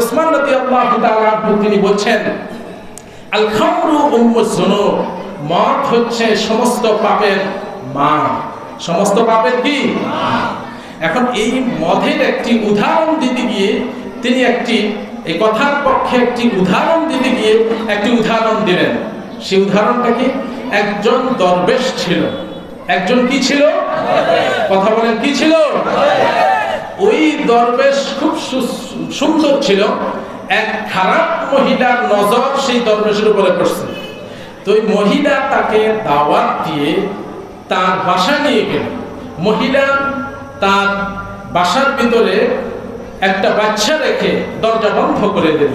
ওসমান তাআলা তিনি বলছেন আল খামরু যুনুব, মদ হচ্ছে সমস্ত পাপের মা সমস্ত পাপের কি? এখন এই মদের একটি উদাহরণ দিতে গিয়ে তিনি একটি, এই কথার পক্ষে একটি উদাহরণ দিতে গিয়ে একটি উদাহরণ দিলেন। সেই উদাহরণটা কি? একজন দরবেশ ছিল। একজন কি ছিল? কথা বলেন, কি ছিল? ওই দরবেশ খুব সুন্দর ছিল। এক খারাপ মহিলার নজর সেই দরবেশের উপরে পড়ছে। তো ওই মহিলা তাকে দাওয়াত দিয়ে তার বাসা নিয়ে গেল। মহিলা তার বাসার ভিতরে একটা বাচ্চা রেখে দরজা বন্ধ করে দিল।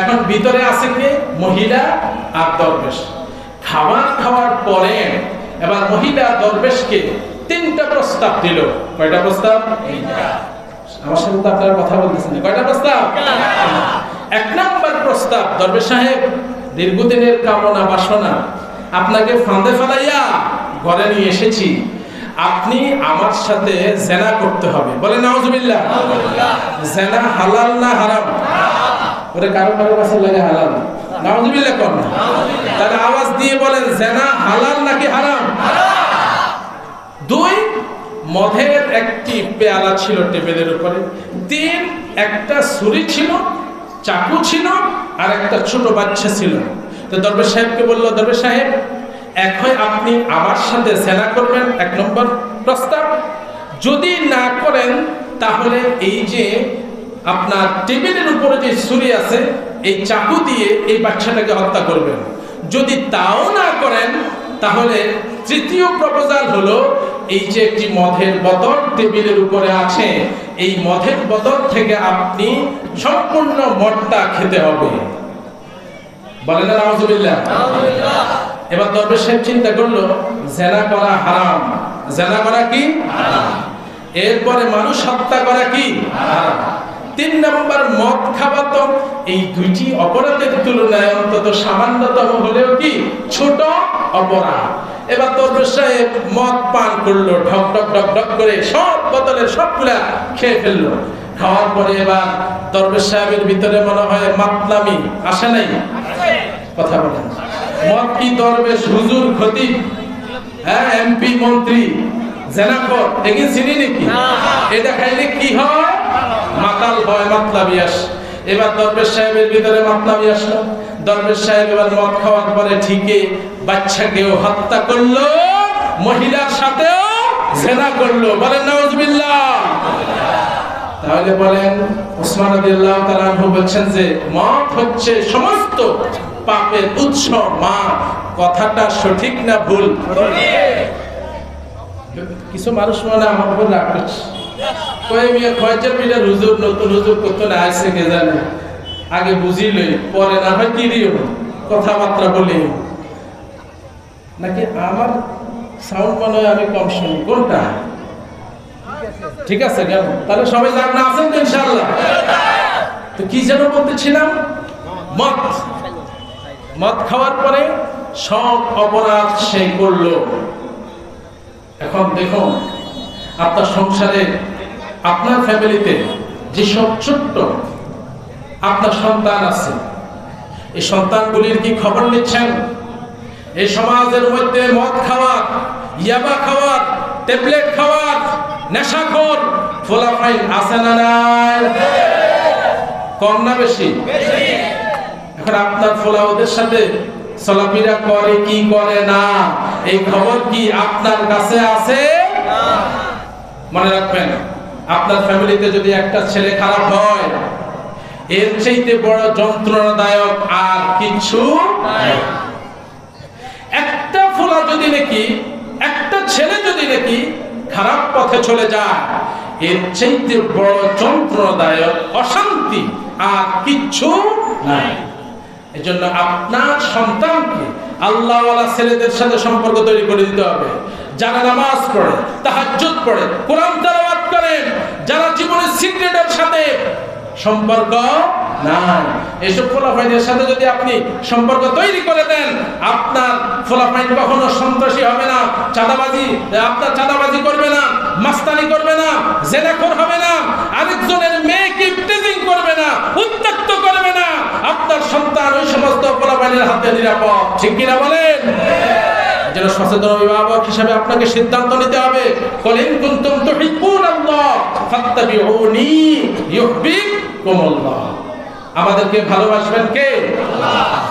এখন ভিতরে আছে কে? মহিলা আর দরবেশ। খাবার খাওয়ার পরে এবার মহিলা দরবেশকে তিনটা প্রস্তাব দিল। কয়টা প্রস্তাব? আমার সাথে আপনারা কথা বলতেছেন কয়টা প্রস্তাব? এক প্রস্তাব সাহেব, দীর্ঘদিনের কামনা, বাসনা, আপনাকে ফাঁদে ফেলাইয়া ঘরে নিয়ে এসেছি। আপনি আমার সাথে জেনা করতে হবে। বলে নাউজুবিল্লাহ। জেনা হালাল না হারাম? ওরে, কারও কারও কাছে লাগে হালাল? নাউজুবিল্লাহ কোন তাহলে আওয়াজ দিয়ে বলেন, জেনা হালাল নাকি হারাম? দুই মদের একটি পেয়ালা ছিল টেবিলের উপরে। তিন, একটা ছুরি ছিল, চাকু ছিল, আর একটা ছোট বাচ্চা ছিল। তো দরবেশ সাহেবকে বলল দরবেশ সাহেব এখন আপনি আমার সাথে সেনা করবেন, এক নম্বর প্রস্তাব। যদি না করেন, তাহলে এই যে আপনার টেবিলের উপরে যে ছুরি আছে, এই চাকু দিয়ে এই বাচ্চাটাকে হত্যা করবেন। যদি তাও না করেন, তাহলে তৃতীয় প্রপোজাল হলো এই যে একটি মদের বোতল টেবিলের উপরে আছে এই মদের বোতল থেকে আপনি সম্পূর্ণ মদটা খেতে হবে। বলেন না এবার দরবেশ সাহেব চিন্তা করল জেনা করা হারাম। জেনা করা কি? এরপরে মানুষ হত্যা করা কি? তিন নম্বর মদ খাওয়া তো এই দুইটি অপরাধের তুলনায় অন্তত সামান্যতম হলেও কি? ছোট অপরাধ। এবার দরবেশ সাহেব মদ পান করল ঢক ঢক ঢক ঢক করে সব বোতলের সবগুলা খেয়ে ফেলল। খাওয়ার পরে এবার দরবেশ সাহেবের ভিতরে মনে হয় মাতলামি আসে নাই। কথা বলেন। মদ কি দরবেশ হুজুর ক্ষতি হ্যাঁ এমপি মন্ত্রী জেনাকর একে চিনি নাকি এটা খাইলে কি হয়? মাতাল হয় মাতলামি আসে। এবার দরবেশ সাহেবের ভিতরে মাতলামি আসলো। দরবেশ সাহেব এবার মদ খাওয়ার পরে ঠিকই বাচ্চাকেও হত্যা করল মহিলার সাথেও জেনা করল। বলেন নাউজুবিল্লাহ। তাহলে বলেন ওসমান রাদিয়াল্লাহু তাআলা বলছেন যে মদ হচ্ছে সমস্ত পাপের উৎস। মা কথাটা সঠিক না ভুল? কিছু মানুষ মনে আমার উপর রাগ করছে। কয়ে মিয়া খয়চার পিঠার হুজুর নতুন হুজুর কত না আসছে কে জানে? আগে বুঝিলে পরে না হয় কি দিও? কথাবার্তা বলে। নাকি আমার সাউন্ড মনে আমি কম শুনি। কোনটা? ঠিক আছে কেন তাহলে সবাই যার না আছেন তো ইনশাআল্লাহ। তো কি যেন বলতেছিলাম? মদ। মদ খাওয়ার পরে সব অপরাধ সে করল। এখন দেখুন আপনার সংসারে আপনার ফ্যামিলিতে যেসব ছোট্ট আপনার সন্তান আছে, এই সন্তানগুলির কি খবর নিচ্ছেন? এই সমাজের মধ্যে মদ খাওয়ার, ইয়াবা খাওয়ার, ট্যাবলেট খাওয়ার, নেশাখোর, ফোলাফাইন আছে না নাই? কম না বেশি? এখন আপনার ফোলা ওদের সাথে চলাফেরা করে কি করে না? এই খবর কি আপনার কাছে আছে? মনে রাখবেন, আপনার ফ্যামিলিতে যদি একটা ছেলে খারাপ হয়, এর চাইতে বড় যন্ত্রণাদায়ক আর কিছু একটা ফোলা যদি নাকি, একটা ছেলে যদি নাকি খারাপ পথে চলে যায়, এর চাইতে বড় যন্ত্রণাদায়ক অশান্তি আর কিচ্ছু নাই। এজন্য আপনার সন্তানকে আল্লাহওয়ালা ছেলেদের সাথে সম্পর্ক তৈরি করে দিতে হবে। যারা নামাজ পড়ে, তাহাজ্জুদ পড়ে, কোরআন তেলাওয়াত করেন যারা জীবনের সিক্রেটের সাথে সম্পর্ক নাই। এসব ফলাফাইনের সাথে যদি আপনি সম্পর্ক তৈরি করে দেন, আপনার ফলাফাইন কখনো সন্ত্রাসী হবে না, চাঁদাবাজি, আপনার চাঁদাবাজি করবে না, মাস্তানি করবে না, জেনাখোর হবে না, আরেকজনের মেয়েকে প্রেজিং করবে না উত্তক্ত করবে না, আপনার সন্তান ওই সমস্ত পোলাপানির হাতে নিরাপদ। ঠিক কিনা বলেন? যেন সচেতন অভিভাবক হিসেবে আপনাকে সিদ্ধান্ত নিতে হবে। কলিন কুন্তুম তুহিব্বুন আল্লাহ, ফাত্তাবিউনি ইউহবিবকুমুল্লাহ। আমাদেরকে ভালোবাসবেন কে? আল্লাহ